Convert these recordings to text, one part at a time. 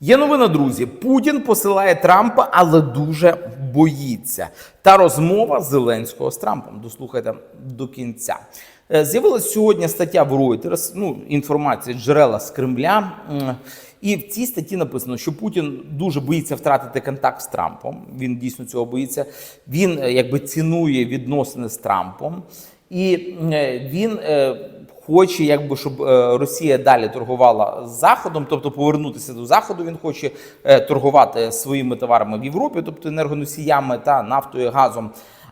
Є новина, друзі. Путін посилає Трампа, але дуже боїться. Та розмова Зеленського з Трампом. Дослухайте до кінця. Е, З'явилась сьогодні стаття в Reuters, ну, інформація джерела з Кремля. І в цій статті написано, що Путін дуже боїться втратити контакт з Трампом. Він дійсно цього боїться. Він е, якби цінує відносини з Трампом, і е, він. Хоче, якби щоб е, Росія далі торгувала з Заходом, тобто повернутися до Заходу. Він хоче е, торгувати своїми товарами в Європі, тобто енергоносіями та нафтою, газом.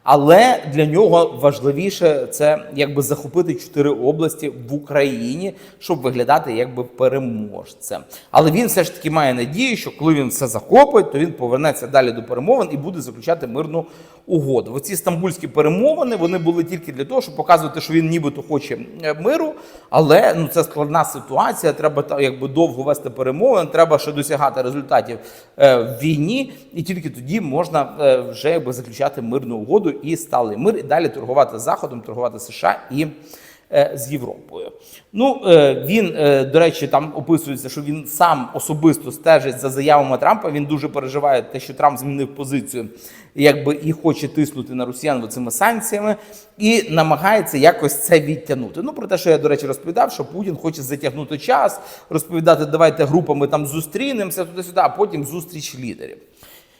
Але для нього важливіше це якби захопити чотири області в Україні, щоб виглядати якби переможцем. Але він все ж таки має надію, що коли він все захопить, то він повернеться далі до перемовин і буде заключати мирну угоду. Оці стамбульські перемовини вони були тільки для того, щоб показувати, що він нібито хоче миру, але ну це складна ситуація. Треба якби довго вести перемовини. Треба ще досягати результатів е, в війні, і тільки тоді можна е, вже якби заключати мирну угоду і сталий мир, і далі торгувати з заходом, торгувати з США і. е, З Європою, ну е, він е, до речі, там описується, що він сам особисто стежить за заявами Трампа. Він дуже переживає те, що Трамп змінив позицію, якби і хоче тиснути на росіян цими санкціями, і намагається якось це відтягнути. Ну про те, що я до речі розповідав, що Путін хоче затягнути час, розповідати, давайте групами там зустрінемося туди-сюди, а потім зустріч лідерів.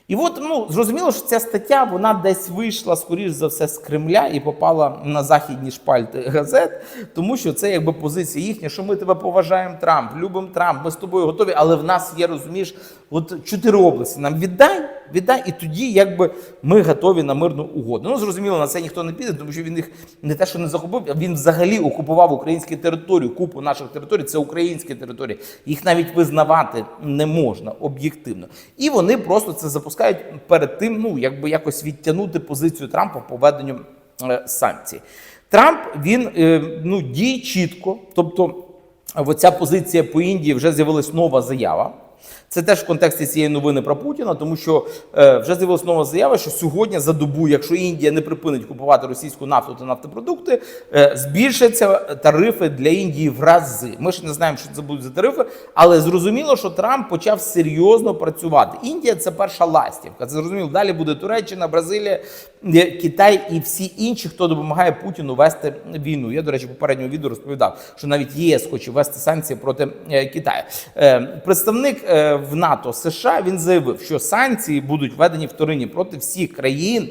І от ну зрозуміло, що ця стаття вона десь вийшла, скоріш за все, з Кремля і попала на західні шпальти газет, тому що це якби позиція їхня, що ми тебе поважаємо, Трамп, любимо Трамп, ми з тобою готові, але в нас є, розумієш, от чотири області. Нам віддай, віддай, і тоді якби ми готові на мирну угоду. Ну зрозуміло, на це ніхто не піде, тому що він їх не те, що не захопив, а він взагалі окупував українські території. Купу наших територій це українські території. Їх навіть визнавати не можна об'єктивно. І вони просто це запускають перед тим, ну якби якось відтягнути позицію Трампа по введенню е, санкцій. Трамп він е, ну діє чітко, тобто. Оця позиція по Індії вже з'явилась нова заява. Це теж в контексті цієї новини про Путіна, тому що е, вже з'явилася нова заява, що сьогодні за добу, якщо Індія не припинить купувати російську нафту та нафтопродукти, е, збільшаться тарифи для Індії в рази. Ми ж не знаємо, що це будуть за тарифи, але зрозуміло, що Трамп почав серйозно працювати. Індія це перша ластівка. Це зрозуміло. Далі буде Туреччина, Бразилія, Китай і всі інші, хто допомагає Путіну вести війну. Я, до речі, попереднього відео розповідав, що навіть ЄС хоче вести санкції проти е, Китаю. Е, Представник е, в НАТО США він заявив, що санкції будуть введені вторинні проти всіх країн.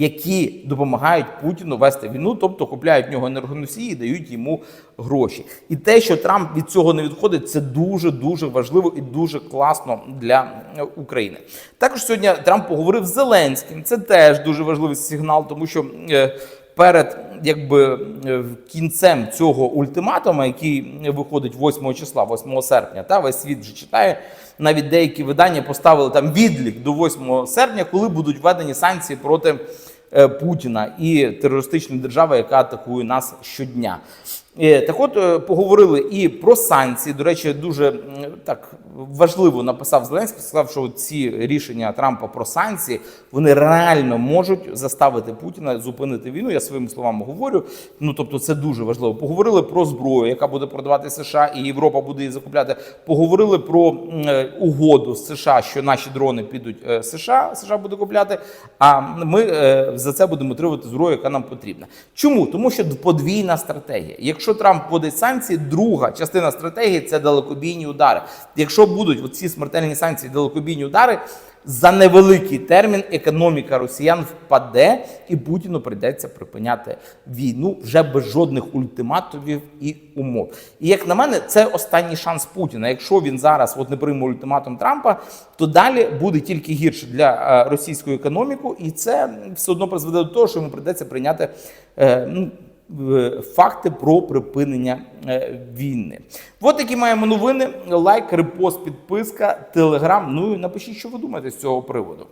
Які допомагають Путіну вести війну, тобто купляють в нього енергоносії і дають йому гроші. І те, що Трамп від цього не відходить, це дуже дуже важливо і дуже класно для України. Також сьогодні Трамп поговорив з Зеленським. Це теж дуже важливий сигнал, тому що е, перед якби е, кінцем цього ультиматуму, який виходить 8 числа, 8 серпня, та весь світ вже читає. Навіть деякі видання поставили там відлік до 8 серпня, коли будуть введені санкції проти Путіна і терористичної держави, яка атакує нас щодня. Е, Так от е, поговорили і про санкції. До речі, дуже так важливо написав Зеленський, сказав, що ці рішення Трампа про санкції вони реально можуть заставити Путіна зупинити війну. Я своїми словами говорю. Ну тобто, це дуже важливо. Поговорили про зброю, яка буде продавати США, і Європа буде її закупляти. Поговорили про е, угоду з США, що наші дрони підуть е, США, США буде купляти. А ми е, за це будемо отримувати зброю, яка нам потрібна. Чому? Тому що подвійна стратегія. Якщо Трамп вводить санкції, друга частина стратегії це далекобійні удари. Якщо будуть оці смертельні санкції, далекобійні удари. За невеликий термін економіка росіян впаде, і Путіну прийдеться припиняти війну вже без жодних ультиматумів і умов. І як на мене, це останній шанс Путіна. Якщо він зараз от не прийме ультиматум Трампа, то далі буде тільки гірше для е, російської економіки, і це все одно призведе до того, що йому прийдеться прийняти. е, ну, Факти про припинення е, війни. От такі маємо новини. Лайк, репост, підписка, телеграм. Ну і напишіть, що ви думаєте з цього приводу.